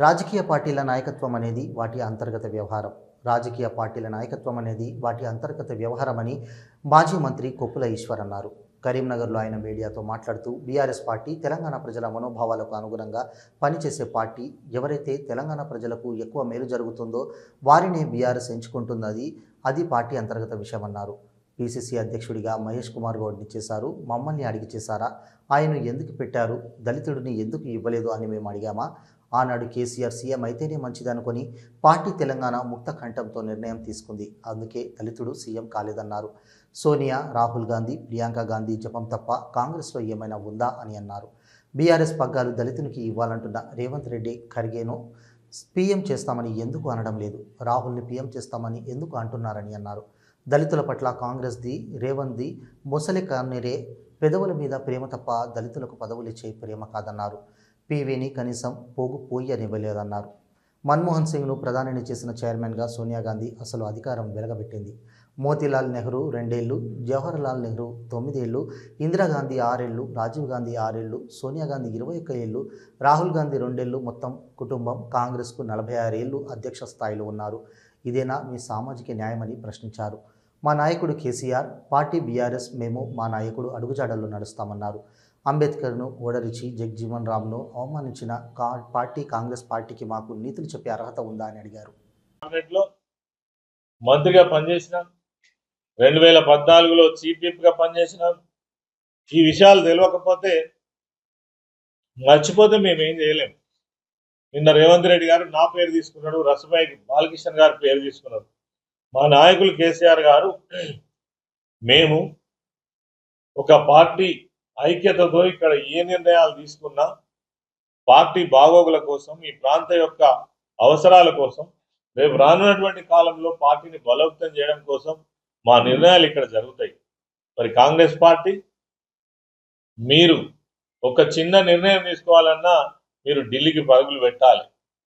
రాజకీయ పార్టీల నాయకత్వం అనేది వాటి అంతర్గత వ్యవహారం. రాజకీయ పార్టీల నాయకత్వం అనేది వాటి అంతర్గత వ్యవహారమని మాజీ మంత్రి కొప్పుల ఈశ్వర్ అన్నారు. కరీంనగర్లో ఆయన మీడియాతో మాట్లాడుతూ బీఆర్ఎస్ పార్టీ తెలంగాణ ప్రజల మనోభావాలకు అనుగుణంగా పనిచేసే పార్టీ ఎవరైతే తెలంగాణ ప్రజలకు ఎక్కువ మేలు జరుగుతుందో వారినే బీఆర్ఎస్ ఎంచుకుంటున్నది అది పార్టీ అంతర్గత విషయమన్నారు. పిసిసి అధ్యక్షుడిగా మహేష్ కుమార్ గౌడ్ని చేశారు మమ్మల్ని అడిగి చేశారా? ఆయన ఎందుకు పెట్టారు? దళితుడిని ఎందుకు ఇవ్వలేదు అని మేము అడిగామా? ఆనాడు కేసీఆర్ సీఎం అయితేనే మంచిదనుకొని పార్టీ తెలంగాణ ముక్త కంఠంతో నిర్ణయం తీసుకుంది. అందుకే దళితుడు సీఎం కాలేదన్నారు. సోనియా రాహుల్ గాంధీ ప్రియాంక గాంధీ జపం తప్ప కాంగ్రెస్లో ఏమైనా ఉందా అని అన్నారు. బీఆర్ఎస్ పగ్గాలు దళితునికి ఇవ్వాలంటున్న రేవంత్ రెడ్డి ఖర్గేను పీఎం చేస్తామని ఎందుకు అనడం లేదు? రాహుల్ని పీఎం చేస్తామని ఎందుకు అంటున్నారని అన్నారు. దళితుల పట్ల కాంగ్రెస్ది రేవంత్ది ముసలి కన్నీరే. పెదవుల మీద ప్రేమ తప్ప దళితులకు పదవులిచ్చే ప్రేమ కాదన్నారు. పీవీని కనీసం పోగు పోయనివ్వలేదన్నారు మన్మోహన్ సింగ్ను ప్రధానిని చేసిన చైర్మన్గా సోనియా గాంధీ అసలు అధికారం వెలగబెట్టింది. మోతీలాల్ నెహ్రూ రెండేళ్ళు జవహర్లాల్ నెహ్రూ తొమ్మిదేళ్ళు ఇందిరాగాంధీ ఆరేళ్ళు రాజీవ్ గాంధీ ఆరేళ్ళు సోనియా గాంధీ ఇరవై ఒక్క ఏళ్ళు రాహుల్ గాంధీ రెండేళ్ళు మొత్తం కుటుంబం కాంగ్రెస్కు నలభై ఆరేళ్ళు అధ్యక్ష స్థాయిలో ఉన్నారు. ఇదేనా మీ సామాజిక న్యాయమని ప్రశ్నించారు. మా నాయకుడు కేసీఆర్ పార్టీ బీఆర్ఎస్ మేము మా నాయకుడు అడుగుజాడల్లో నడుస్తామన్నారు. అంబేద్కర్ను ఓడరిచి జగ్జీవన్ రామ్ను అవమానించిన కా పార్టీ కాంగ్రెస్ పార్టీకి మాకు నీతులు చెప్పే అర్హత ఉందా అని అడిగారు. మంత్రిగా పనిచేసిన. రెండు వేల పద్నాలుగులో చీఫ్ విప్గా పనిచేసిన. ఈ విషయాలు తెలియకపోతే మర్చిపోతే మేము ఏం చేయలేం. నిన్న రేవంత్ రెడ్డి గారు నా పేరు తీసుకున్నాడు రసభాయ్ బాలకృష్ణ గారు పేరు తీసుకున్నారు. మా నాయకులు కేసీఆర్ గారు మేము ఒక పార్టీ ఐక్యతతో ఇక్కడ ఏ నిర్ణయాలు తీసుకున్నా పార్టీ బాగోగుల కోసం ఈ ప్రాంత యొక్క అవసరాల కోసం రేపు రానున్నటువంటి కాలంలో పార్టీని బలోపేతం చేయడం కోసం మా నిర్ణయాలు ఇక్కడ జరుగుతాయి. మరి కాంగ్రెస్ పార్టీ మీరు ఒక చిన్న నిర్ణయం తీసుకోవాలన్నా మీరు ఢిల్లీకి పరుగులు పెట్టాలి.